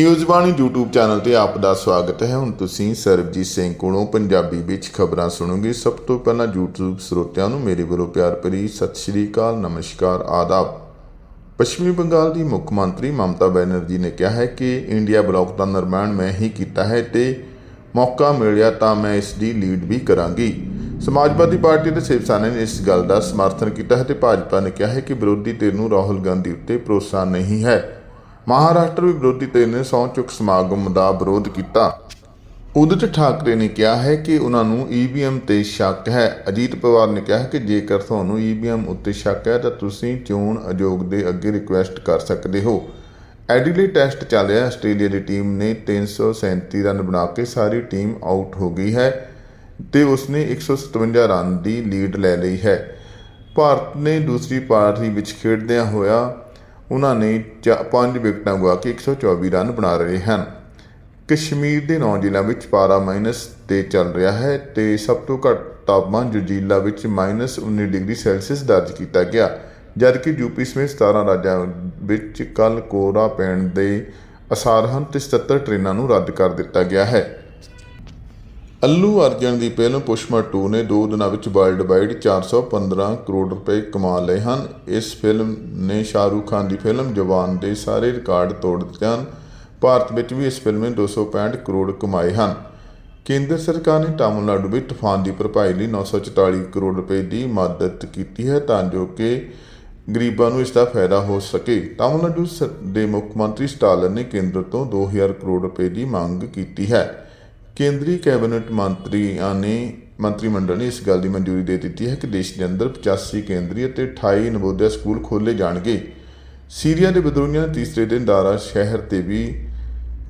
News ਬਾਣੀ YouTube channel ਤੇ ਆਪ ਦਾ ਸਵਾਗਤ ਹੈ। ਹੁਣ ਤੁਸੀਂ ਸਰਬਜੀਤ ਸਿੰਘ ਕੋਲੋਂ ਪੰਜਾਬੀ ਵਿੱਚ ਖਬਰਾਂ ਸੁਣੋਗੇ। ਸਭ ਤੋਂ ਪਹਿਲਾਂ YouTube ਸਰੋਤਿਆਂ ਨੂੰ ਮੇਰੇ ਵੱਲੋਂ ਪਿਆਰ ਭਰੀ ਸਤਿ ਸ਼੍ਰੀ ਅਕਾਲ, ਨਮਸਕਾਰ, ਆਦਾਬ। ਪੱਛਮੀ ਬੰਗਾਲ ਦੀ ਮੁੱਖ ਮੰਤਰੀ ਮਮਤਾ ਬੈਨਰਜੀ ਨੇ ਕਿਹਾ ਹੈ ਕਿ ਇੰਡੀਆ ਬਲਾਕ ਦਾ ਨਿਰਮਾਣ ਮੈਂ ਹੀ ਕੀਤਾ ਹੈ ਤੇ ਮੌਕਾ ਮਿਲਿਆ ਤਾਂ ਮੈਂ ਇਸ ਦੀ ਲੀਡ ਵੀ ਕਰਾਂਗੀ। ਸਮਾਜਵਾਦੀ ਪਾਰਟੀ ਦੇ ਸ਼ਿਵ ਸੈਨਾ ਨੇ ਇਸ ਗੱਲ ਦਾ ਸਮਰਥਨ ਕੀਤਾ ਹੈ ਤੇ ਭਾਜਪਾ ਨੇ ਕਿਹਾ ਹੈ ਕਿ ਵਿਰੋਧੀ ਧਿਰ ਨੂੰ ਰਾਹੁਲ ਗਾਂਧੀ ਉੱਤੇ ਭਰੋਸਾ ਨਹੀਂ ਹੈ। ਮਹਾਰਾਸ਼ਟਰ ਵਿਰੋਧੀ ਧਿਰ ਨੇ ਸਹੁੰ ਚੁੱਕ ਸਮਾਗਮ ਦਾ ਵਿਰੋਧ ਕੀਤਾ। ਉਦਤ ਠਾਕਰੇ ਨੇ ਕਿਹਾ ਹੈ ਕਿ ਉਹਨਾਂ ਨੂੰ ਈਵੀਐਮ ਤੇ ਸ਼ੱਕ ਹੈ। ਅਜੀਤ ਪਵਾਰ ਨੇ ਕਿਹਾ ਕਿ ਜੇਕਰ ਤੁਹਾਨੂੰ ਈਵੀਐਮ ਉੱਤੇ ਸ਼ੱਕ ਹੈ, ਤਾਂ ਤੁਸੀਂ ਚੋਣ ਆਯੋਗ ਦੇ ਅੱਗੇ ਰਿਕੁਐਸਟ ਕਰ ਸਕਦੇ ਹੋ। ਐਡੀਲੇ ਟੈਸਟ ਚੱਲ ਰਿਹਾ, ਆਸਟ੍ਰੇਲੀਆ ਦੀ ਟੀਮ ਨੇ 337 ਰਨ ਬਣਾ ਕੇ ਸਾਰੀ ਟੀਮ ਆਊਟ ਹੋ ਗਈ ਹੈ ਤੇ ਉਸਨੇ 157 ਰਨ ਦੀ ਲੀਡ ਲੈ ਲਈ ਹੈ। ਭਾਰਤ ਨੇ ਦੂਸਰੀ ਪਾਰੀ ਵਿੱਚ ਖੇਡਦਿਆਂ ਹੋਇਆ ਉਹਨਾਂ ਨੇ ਚਾ- ਪੰਜ ਵਿਕਟਾਂ ਗਵਾ ਕੇ 124 ਰਨ ਬਣਾ ਰਹੇ ਹਨ। ਕਸ਼ਮੀਰ ਦੇ ਨੌ ਜ਼ਿਲ੍ਹਿਆਂ ਵਿੱਚ ਪਾਰਾ ਮਾਈਨਸ ਤੇ ਚੱਲ ਰਿਹਾ ਹੈ ਤੇ ਸਭ ਤੋਂ ਘੱਟ ਤਾਪਮਾਨ ਜੁਜੀਲਾ ਵਿੱਚ ਮਾਈਨਸ 19 ਡਿਗਰੀ ਸੈਲਸੀਅਸ ਦਰਜ ਕੀਤਾ ਗਿਆ, ਜਦਕਿ ਯੂਪੀ ਸਮੇਤ 17 ਰਾਜਾਂ ਵਿੱਚ ਕੱਲ ਕੋਰਾ ਪੈਣ ਦੇ ਅਸਾਰ ਹਨ ਤੇ 77 ਟ੍ਰੇਨਾਂ ਨੂੰ ਰੱਦ ਕਰ ਦਿੱਤਾ ਗਿਆ ਹੈ। ਅੱਲੂ ਅਰਜਨ ਦੀ ਫਿਲਮ ਪੁਸ਼ਪਾ 2 ਨੇ 2 ਦਿਨਾਂ ਵਿੱਚ ਵਰਲਡ ਵਾਈਡ 415 ਕਰੋੜ ਰੁਪਏ ਕਮਾ ਲਏ ਹਨ। ਇਸ ਫਿਲਮ ਨੇ ਸ਼ਾਹਰੂਖ ਖਾਨ ਦੀ ਫਿਲਮ ਜਵਾਨ ਦੇ ਸਾਰੇ ਰਿਕਾਰਡ ਤੋੜ ਦਿੱਤੇ ਹਨ। ਭਾਰਤ ਵਿੱਚ ਵੀ ਇਸ ਫਿਲਮ ਨੇ 265 ਕਰੋੜ ਕਮਾਏ ਹਨ। ਕੇਂਦਰ ਸਰਕਾਰ ਨੇ ਤਾਮਿਲਨਾਡੂ ਵਿੱਚ ਤੂਫਾਨ ਦੀ ਭਰਪਾਈ ਲਈ 944 ਕਰੋੜ ਰੁਪਏ ਦੀ ਮਦਦ ਕੀਤੀ ਹੈ ਤਾਂ ਜੋ ਕਿ ਗਰੀਬਾਂ ਨੂੰ ਇਸ ਦਾ ਫਾਇਦਾ ਹੋ ਸਕੇ। ਤਾਮਿਲਨਾਡੂ ਸ- ਦੇ ਮੁੱਖ ਮੰਤਰੀ ਸਟਾਲਨ ਨੇ ਕੇਂਦਰ ਤੋਂ 2000 ਕਰੋੜ ਰੁਪਏ ਦੀ ਮੰਗ ਕੀਤੀ ਹੈ। ਕੇਂਦਰੀ ਕੈਬਨਿਟ ਮੰਤਰੀਆਂ ਨੇ, ਮੰਤਰੀ ਮੰਡਲ ਨੇ ਇਸ ਗੱਲ ਦੀ ਮਨਜ਼ੂਰੀ ਦੇ ਦਿੱਤੀ ਹੈ ਕਿ ਦੇਸ਼ ਦੇ ਅੰਦਰ 85 ਕੇਂਦਰੀ ਅਤੇ 28 ਨਵੋਦਿਆ ਸਕੂਲ ਖੋਲ੍ਹੇ ਜਾਣਗੇ। ਸੀਰੀਆ ਦੇ ਵਿਦਰੋਹੀਆਂ ਨੇ ਤੀਸਰੇ ਦਿਨ ਦਾਰਾ ਸ਼ਹਿਰ ਤੇ ਵੀ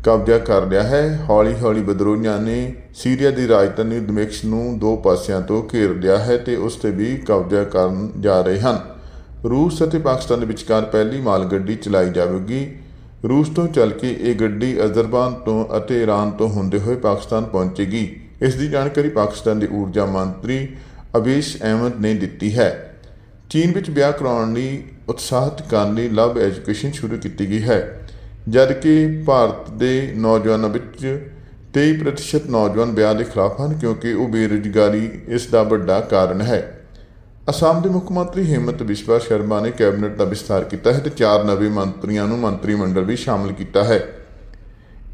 ਕਬਜ਼ਾ ਕਰ ਲਿਆ ਹੈ। ਹੌਲੀ-ਹੌਲੀ ਵਿਦਰੋਹੀਆਂ ਨੇ ਸੀਰੀਆ ਦੀ ਰਾਜਧਾਨੀ ਦਮਿਸ਼ਕ ਨੂੰ ਦੋ ਪਾਸਿਆਂ ਤੋਂ ਘੇਰ ਲਿਆ ਹੈ ਤੇ ਉਸ ਤੇ ਵੀ ਕਬਜ਼ਾ ਕਰਨ ਜਾ ਰਹੇ ਹਨ। ਰੂਸ ਅਤੇ ਪਾਕਿਸਤਾਨ ਦੇ ਵਿਚਕਾਰ ਪਹਿਲੀ ਮਾਲ ਗੱਡੀ ਚਲਾਈ ਜਾਵੇਗੀ। ਰੂਸ ਤੋਂ ਚੱਲ ਕੇ ਇਹ ਗੱਡੀ ਅਜ਼ਰਬਾਨ ਤੋਂ ਅਤੇ ਈਰਾਨ ਤੋਂ ਹੁੰਦੇ ਹੋਏ ਪਾਕਿਸਤਾਨ ਪਹੁੰਚੇਗੀ। ਇਸ ਦੀ ਜਾਣਕਾਰੀ ਪਾਕਿਸਤਾਨ ਦੇ ਊਰਜਾ ਮੰਤਰੀ ਅਬੀਸ਼ ਅਹਿਮਦ ਨੇ ਦਿੱਤੀ ਹੈ। ਚੀਨ ਵਿੱਚ ਵਿਆਹ ਕਰਾਉਣ ਲਈ ਉਤਸ਼ਾਹਿਤ ਕਰਨ ਲਈ ਲਵ ਐਜੂਕੇਸ਼ਨ ਸ਼ੁਰੂ ਕੀਤੀ ਗਈ ਹੈ ਜਦਕਿ ਭਾਰਤ ਦੇ ਨੌਜਵਾਨਾਂ ਵਿੱਚ 23% ਨੌਜਵਾਨ ਵਿਆਹ ਦੇ ਖਿਲਾਫ ਹਨ, ਕਿਉਂਕਿ ਉਹ ਬੇਰੁਜ਼ਗਾਰੀ ਇਸ ਦਾ ਵੱਡਾ ਕਾਰਨ ਹੈ। ਅਸਾਮ ਦੇ ਮੁੱਖ ਮੰਤਰੀ ਹਿੰਮਤ ਬਿਸਵਾ ਸ਼ਰਮਾ ਨੇ ਕੈਬਨਿਟ ਦਾ ਵਿਸਥਾਰ ਕੀਤਾ ਹੈ ਤੇ ਚਾਰ ਨਵੇਂ ਮੰਤਰੀਆਂ ਨੂੰ ਮੰਤਰੀ ਮੰਡਲ ਵੀ ਸ਼ਾਮਲ ਕੀਤਾ ਹੈ।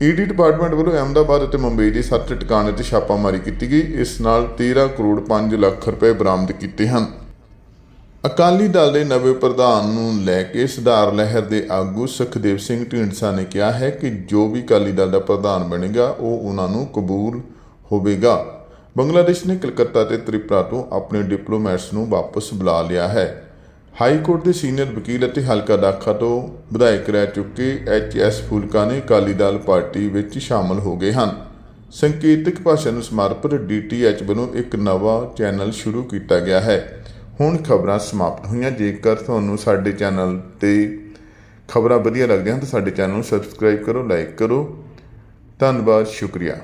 ਈਡੀ ਡਿਪਾਰਟਮੈਂਟ ਵੱਲੋਂ ਅਹਿਮਦਾਬਾਦ ਅਤੇ ਮੁੰਬਈ ਦੇ ਸੱਤ ਟਿਕਾਣੇ ਤੇ ਛਾਪਾਮਾਰੀ ਕੀਤੀ ਗਈ, ਇਸ ਨਾਲ 13 ਕਰੋੜ 5 ਲੱਖ ਰੁਪਏ ਬਰਾਮਦ ਕੀਤੇ ਹਨ। ਅਕਾਲੀ ਦਲ ਦੇ ਨਵੇਂ ਪ੍ਰਧਾਨ ਨੂੰ ਲੈ ਕੇ ਸੁਧਾਰ ਲਹਿਰ ਦੇ ਆਗੂ ਸੁਖਦੇਵ ਸਿੰਘ ਢੀਂਡਸਾ ਨੇ ਕਿਹਾ ਹੈ ਕਿ ਜੋ ਵੀ ਅਕਾਲੀ ਦਲ ਦਾ ਪ੍ਰਧਾਨ ਬਣੇਗਾ, ਉਹ ਉਹਨਾਂ ਨੂੰ ਕਬੂਲ ਹੋਵੇਗਾ। ਬੰਗਲਾਦੇਸ਼ ਨੇ ਕਲਕੱਤਾ ਤੇ ਤ੍ਰਿਪੁਰਾ ਤੋਂ ਆਪਣੇ ਡਿਪਲੋਮੈਟਸ ਨੂੰ ਵਾਪਸ ਬੁਲਾ ਲਿਆ ਹੈ। ਹਾਈ ਕੋਰਟ ਦੇ ਸੀਨੀਅਰ ਵਕੀਲ ਅਤੇ ਹਲਕਾ ਦਾਖਾ ਤੋਂ ਵਿਧਾਇਕ ਰਹਿ ਚੁੱਕੇ ਐਚ ਐਸ ਫੂਲਕਾ ਨੇ ਅਕਾਲੀ ਦਲ ਪਾਰਟੀ ਵਿੱਚ ਸ਼ਾਮਲ ਹੋ ਗਏ ਹਨ। ਸੰਕੇਤਕ ਭਾਸ਼ਾ ਨੂੰ ਸਮਰਪਿਤ ਡੀਟੀਐਚ ਵੱਲੋਂ ਇੱਕ ਨਵਾਂ ਚੈਨਲ ਸ਼ੁਰੂ ਕੀਤਾ ਗਿਆ ਹੈ। ਹੁਣ ਖਬਰਾਂ ਸਮਾਪਤ ਹੋਈਆਂ। ਜੇਕਰ ਤੁਹਾਨੂੰ ਸਾਡੇ ਚੈਨਲ ਤੇ ਖਬਰਾਂ ਵਧੀਆ ਲੱਗਦੀਆਂ ਤਾਂ ਸਾਡੇ ਚੈਨਲ ਨੂੰ ਸਬਸਕ੍ਰਾਈਬ ਕਰੋ, ਲਾਈਕ ਕਰੋ। ਧੰਨਵਾਦ, ਸ਼ੁਕਰੀਆ।